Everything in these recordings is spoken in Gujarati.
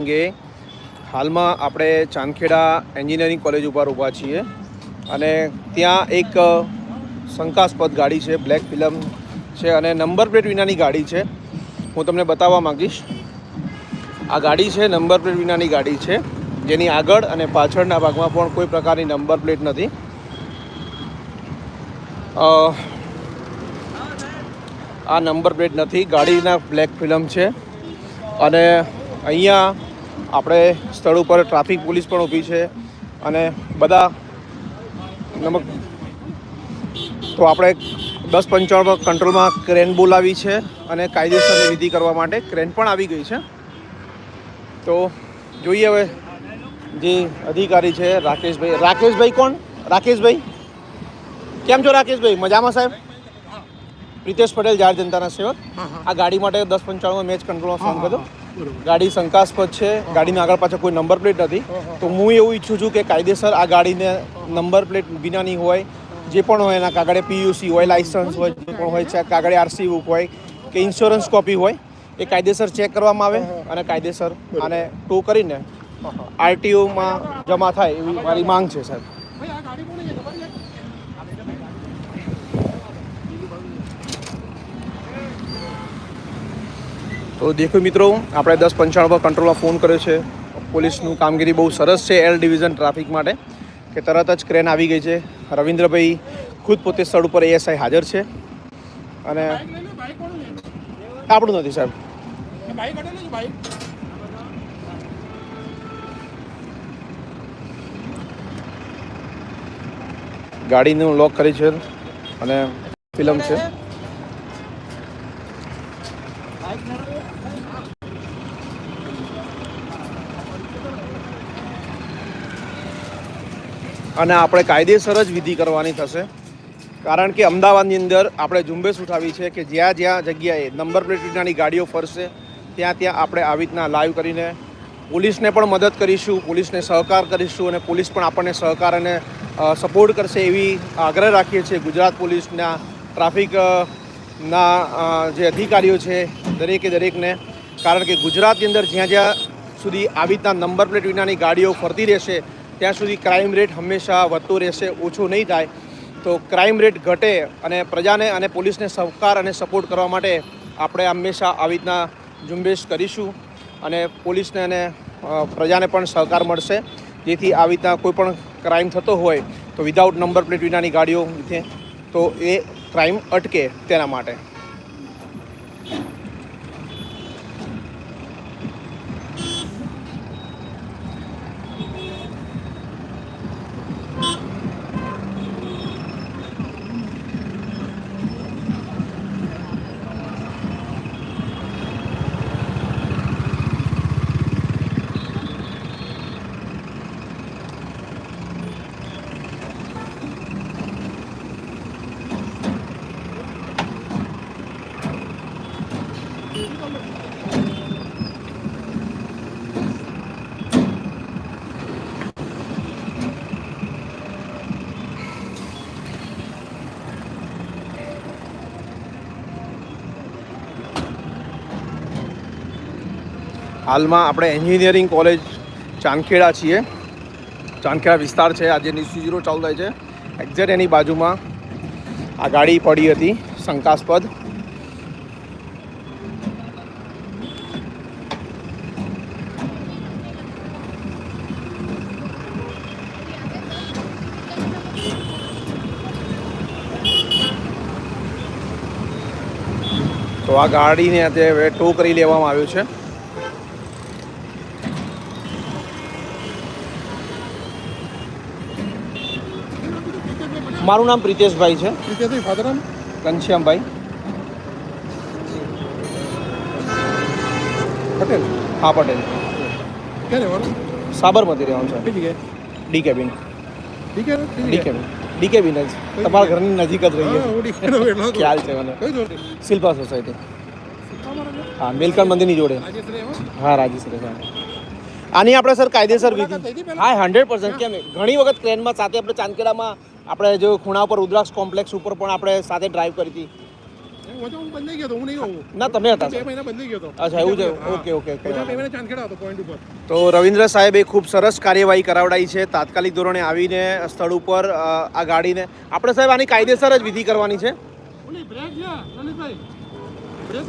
અંગે હાલમાં આપણે ચાંદખેડા એન્જિનિયરિંગ કોલેજ ઉપર ઊભા છીએ અને ત્યાં એક શંકાસ્પદ ગાડી છે, બ્લેક ફિલ્મ છે અને નંબર પ્લેટ વિનાની ગાડી છે. હું તમને બતાવવા માંગીશ. આ ગાડી છે, નંબર પ્લેટ વિનાની ગાડી છે. જેની આગળ અને પાછળના ભાગમાં પણ કોઈ પ્રકારની નંબર પ્લેટ નથી. આ નંબર પ્લેટ નથી. ગાડીના બ્લેક ફિલ્મ છે. અને અહીંયા આપણે સ્થળ ઉપર ટ્રાફિક પોલીસ પણ ઊભી છે અને બધા નમક તો આપણે દસ પંચાવન કંટ્રોલમાં ક્રેન બોલાવી છે અને કાયદેસરની વિધિ કરવા માટે ક્રેન પણ આવી ગઈ છે. તો જોઈએ હવે જે અધિકારી છે રાકેશભાઈ રાકેશભાઈ કોણ? રાકેશભાઈ? કેમ છો રાકેશભાઈ? મજામાં સાહેબ? પ્રિતેશ પટેલ જાહેર જનતાના સેવક. આ ગાડી માટે દસ પંચાણું મેચ કંટ્રોલમાં ફોન કર્યો. ગાડી શંકાસ્પદ છે. ગાડીના આગળ પાછળ કોઈ નંબર પ્લેટ નથી. તો હું એવું ઈચ્છું છું કે કાયદેસર આ ગાડીને નંબર પ્લેટ વિનાની હોય. જે પણ હોય એના કાગળે પીયુસી હોય લાઇસન્સ હોય જે પણ હોય છે કાગળે આરસી બુક હોય કે ઇન્સ્યોરન્સ કોપી હોય એ કાયદેસર ચેક કરવામાં આવે અને કાયદેસર આને ટો કરીને આરટીઓમાં જમા થાય એવી મારી માંગ છે સાહેબ. તો દેખો મિત્રો, આપણે દસ પંચાણું પર કંટ્રોલમાં ફોન કર્યો છે. પોલીસનું કામગીરી બહુ સરસ છે એલ ડિવિઝન ટ્રાફિક માટે, કે તરત જ ક્રેન આવી ગઈ છે. રવિન્દ્રભાઈ ખુદ પોતે સ્થળ ઉપર એએસઆઈ હાજર છે. અને આપણું નથી, સાહેબ. ગાડીનું લોક કરી છે અને ફિલ્મ છે. અને આપણે કાયદેસર જ વિધિ કરવાની થશે. કારણ કે અમદાવાદની અંદર આપણે ઝુંબેશ ઉઠાવી છે કે જ્યાં જ્યાં જગ્યાએ નંબર પ્લેટ વિનાની ગાડીઓ ફરશે ત્યાં ત્યાં આપણે આવી રીતના લાઈવ કરીને પોલીસને પણ મદદ કરીશું પોલીસને સહકાર કરીશું અને પોલીસ પણ આપણને સહકાર અને સપોર્ટ કરશે એવી આગ્રહ રાખીએ છીએ ગુજરાત પોલીસના ટ્રાફિક અ, ના અ, જે અધિકારીઓ છે દરેકે દરેકને, કારણ કે ગુજરાતની અંદર જ્યાં જ્યાં સુધી આવી રીતના નંબર પ્લેટ વિનાની ગાડીઓ ફરતી રહેશે, ત્યાં સુધી ક્રાઇમ રેટ હંમેશા વધતો રહેશે, ઓછો નહીં થાય. તો ક્રાઇમ રેટ ઘટે અને પ્રજાને અને પોલીસને સહકાર અને સપોર્ટ કરવા માટે આપણે હંમેશા આવી રીતના ઝુંબેશ કરીશું અને પોલીસને અને પ્રજાને પણ સહકાર મળશે. જેથી આવી રીતના કોઈ પણ ક્રાઇમ થતો હોય તો વિધાઉટ નંબર પ્લેટ વિનાની ગાડીઓ તો એ ક્રાઇમ અટકે તેના માટે. હાલમાં આપણે એન્જિનિયરિંગ કોલેજ ચાંદખેડા છીએ. ચાંદખેડા વિસ્તાર છે, આજે ન્યૂઝ ઝીરો ચાલુ થાય છે. એક્ઝેક્ટ એની બાજુમાં આ ગાડી પડી હતી, શંકાસ્પદ. તો આ ગાડીને અત્યારે હવે ટો કરી લેવામાં આવ્યું છે. મારું નામ પ્રિતેશભાઈ છે. પ્રિતેશભાઈ ફાધર નામ? ઘનશ્યામભાઈ. પટેલ? હા પટેલ. ક્યાં રહેવાનું સાબરમતી રહેવાનું છે. જગ્યાએ? D cabin. ડી કે ડી કેબિન. ડી કેબિન જ. તમારા ઘરની નજીક જ રહીએ. ડી ખ્યાલ છે મને. શિલ્પા સોસાયટી. હા મિલકણ મંદિરની જોડે. હા રાજેશ હા. આની આપણે સર કાયદેસર વિધિ? હા હંડ્રેડ પર્સન્ટ કેમ ઘણી વખત ટ્રેનમાં સાથે આપણે ચાંદકેડામાં આપણે જો ખૂણા ઉપર રુદ્રાક્ષ કોમ્પ્લેક્સ ઉપર પણ આપણે સાથે ડ્રાઈવ કરી હતી. ના તમે અચ્છા એવું છે? ઓકે ઓકે તો રવિન્દ્ર સાહેબે ખૂબ સરસ કાર્યવાહી કરાવડાઈ છે તાત્કાલિક ધોરણે આવીને સ્થળ ઉપર આ ગાડીને. આપણે સાહેબ આની કાયદેસર જ વિધિ કરવાની છે. બ્રેક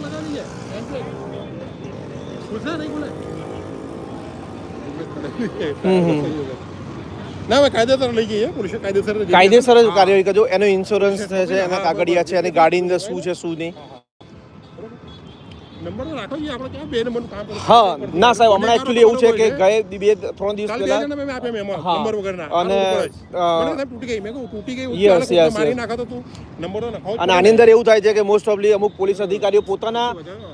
ના હવે કાયદેસર લઈ છે પોલીસે કાયદેસર કાયદેસર જ કાર્યવાહી કરજો. એનો ઇન્સ્યોરન્સ છે એના કાગળિયા છે એની ગાડીની અંદર શું છે શું નહીં. હા ના સાહેબ હમણાં એકચ્યુઅલી એવું છે કે ગયે બે ત્રણ દિવસ પહેલા હા. અને, જ. અને આની અંદર એવું થાય છે કે મોસ્ટ ઓફલી અમુક પોલીસ અધિકારીઓ પોતાના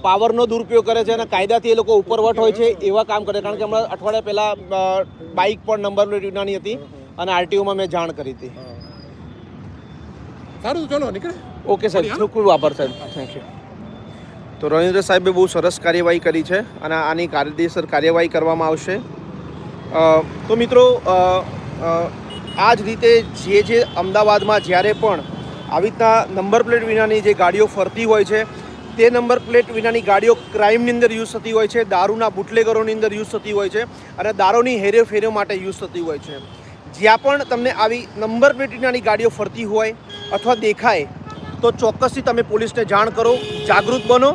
પાવરનો દુરુપયોગ કરે છે અને કાયદાથી એ લોકો ઉપરવટ હોય છે એવા કામ કરે કારણ કે હમણાં અઠવાડિયા પહેલા બાઇક પણ નંબર પ્લેટ વિનાની હતી અને આરટીઓમાં મેં જાણ કરી હતી. સારું ચલો નીકળે. ઓકે સાહેબ. ખૂબ આભાર સાહેબ. થેન્ક યુ તો રવિન્દ્ર સાહેબે બહુ સરસ કાર્યવાહી કરી છે અને આની કાયદેસર કાર્યવાહી કરવામાં આવશે. તો મિત્રો આ જ રીતે જે જે અમદાવાદમાં જ્યારે પણ આવી રીતના નંબર પ્લેટ વિનાની જે ગાડીઓ ફરતી હોય છે, તે નંબર પ્લેટ વિનાની ગાડીઓ ક્રાઇમની અંદર યુઝ થતી હોય છે, દારૂના બુટલેગરોની અંદર યુઝ થતી હોય છે અને દારૂની હેરેફેરો માટે યુઝ થતી હોય છે. જ્યાં પણ તમને આવી નંબર પ્લેટ વિનાની ગાડીઓ ફરતી હોય અથવા દેખાય, તો ચોક્કસથી તમે પોલીસને જાણ કરો, જાગૃત બનો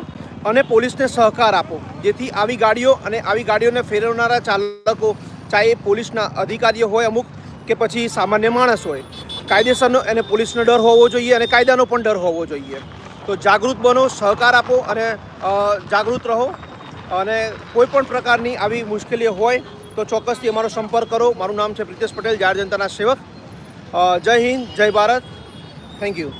અને પોલીસને સહકાર આપો. જેથી આવી ગાડીઓ અને આવી ગાડીઓને ફેરવનારા ચાલકો, ચાહે એ પોલીસના અધિકારીઓ હોય અમુક, કે પછી સામાન્ય માણસ હોય. કાયદેસરનો એને પોલીસનો ડર હોવો જોઈએ અને કાયદાનો પણ ડર હોવો જોઈએ. તો જાગૃત બનો, સહકાર આપો અને જાગૃત રહો. અને કોઈ પણ પ્રકારની આવી મુશ્કેલીઓ હોય, તો ચોક્કસથી અમારો સંપર્ક કરો. મારું નામ છે પ્રિતેશ પટેલ, જાહેર જનતાના સેવક. જય હિન્દ, જય ભારત. Thank you.